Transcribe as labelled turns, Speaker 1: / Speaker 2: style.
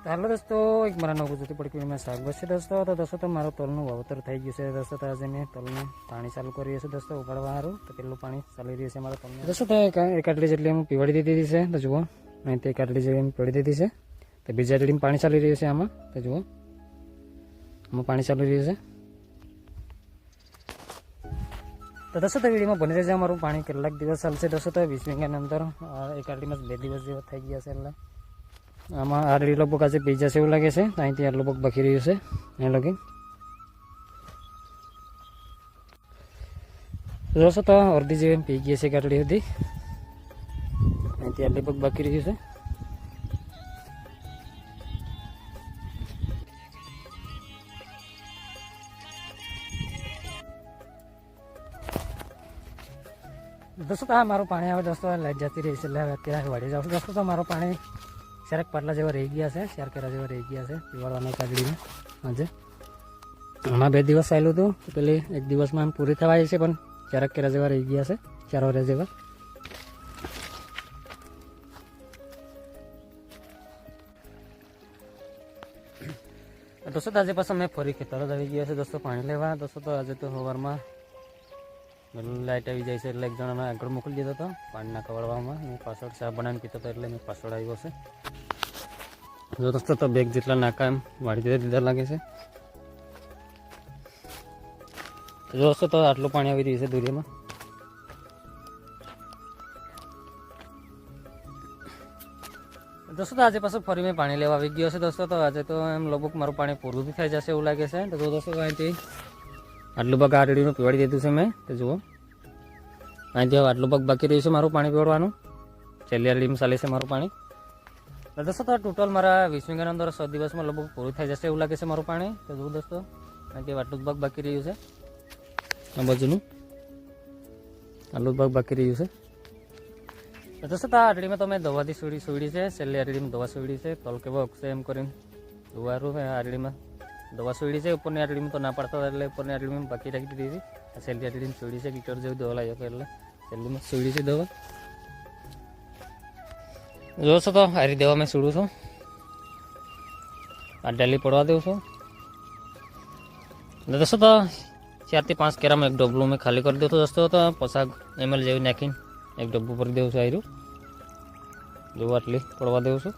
Speaker 1: હાલો દોસ્તો, એક મારા નવ ગુજરાતી પડકીમાં શાકભાજ છે દોસ્તો. તો દોસ્તો, તો મારું તલનું વાવતર થઈ ગયું છે દોસ્તો. તો આજે મેં તલનું પાણી ચાલુ કર્યું છે દોસ્તો, ઉગાડવા સારું તો પેલું પાણી ચાલી રહ્યું છે મારા તલનું? દોસ્તો, તો એક આટલી જેટલી હું પીવાડી દીધી છે, તો જુઓ. અહીં તે એક આટલી જેટલી પીવાડી દીધી છે. તો બીજા આટલી પાણી ચાલી રહ્યું છે આમાં. તો જુઓ. આમાં પાણી ચાલી રહ્યું છે. તો દોસ્તો, તો વિડીયોમાં બની રહેશે અમારું પાણી કેટલાક દિવસ ચાલશે દોસ્તો. તો વીસ મિનિટની અંદર એક આટલીમાં બે દિવસ જેવા થઈ ગયા છે એટલે. આમાં આરડી લગભગ આજે પી જશે એવું લાગે છે અહીંથી આ લગભગ બકી રહ્યું છે એ લગી. જોશો તો અડધી જેવી પી ગઈ છે ગાડી સુધી. અહીંથી આ લગભગ બાકી રહ્યું છે. દોસ્તો, આ મારું પાણી આવે દોસ્તો લાઈટ જતી રહી છે. એટલે હવે અત્યારે વળી જાઉં દોસ્તો, તો મારું પાણી ચારક પાટલા જેવા રહી ગયા છે ચાર કેરા જેવા રહી ગયા છે, પીવાડવાના કાઢીને આજે હમણાં બે દિવસ આવેલું હતું, તો પેલી એક દિવસમાં એમ પૂરી થવા છે પણ ચારક કેરા જેવા રહી ગયા છે, ચાર વરે જેવા. દોસ્તો આજે પાછો મેં ફરી ખેતર જ આવી ગયા છે, દોસ્તો, પાણી લેવા. દોસ્તો, તો આજે તો સવારમાં લાઇટ આવી જાય છે, એટલે એક જણાને આગળ મોકલી દીધો હતો, પાણીના કવડવામાં. હું પાછળ ચા બનાવીને પીતો હતો, એટલે મેં પાછળ આવ્યો છે. દોસ્તો તો બેગ જેટલા નાકા એમ વાળી દીધા દીધા લાગે છે. જો દોસ્તો તો આટલું પાણી આવી રહ્યું છે દુરિયામાં. દોસ્તો, તો આજે પાછું ફરી મેં પાણી લેવા આવી ગયો છે દોસ્તો, તો આજે તો એમ લગભગ મારું પાણી પૂરું બી થઈ જશે એવું લાગે છે. તો દોસ્તો અહીંથી આટલું બગ આરડીનું પીવાડી દીધું છે મેં. તો જુઓ. અહીંથી આટલું બગ બાકી રહ્યું છે મારું પાણી પીવડવાનું છેલ્લી આરડીમાં ચાલે છે મારું પાણી. દોસ્તો, તો ટોટલ મારા વીસ વીઘાના અંદર સો દિવસમાં લગભગ પૂરું થઈ જશે એવું લાગે છે મારું પાણી. તો જુઓ દોસ્તો અહીંથી આટલું જ બગ બાકી રહ્યું છે. આ બાજુનું. આટલું બગ બાકી રહ્યું છે. દોસ્તો આ આટડીમાં તો મેં દવાથી સુડી સુડી છે. છેલ્લી આટડીમાં દવા સુડી છે. તલ કેવો અક્ષય એમ કરીને દુવારું છે આરડીમાં. દવા સોડી છે, ઉપરની આટલીમાં તો ના પાડતા એટલે ઉપરની આટલીમાં બાકી રાખી દીધી હતી. છેલ્લી આટલીમાં સોડી છે કીટર જેવું દવા લાગ્યો એટલે છેલ્લીમાં સુડી છે દવા. જોશો તો આરી દવા મેં સોડું છું. આ ડેલી પડવા દઉં છું. દોસ્તો તો, ચારથી પાંચ કેરામાં એક ડબલું મેં ખાલી કરી દઉં દોસ્તો તો પચાસ એમએલ જેવી નાખીને એક ડબ્બું ભરી દઉં છું આર્યું જોવા આટલી પડવા દઉં છું.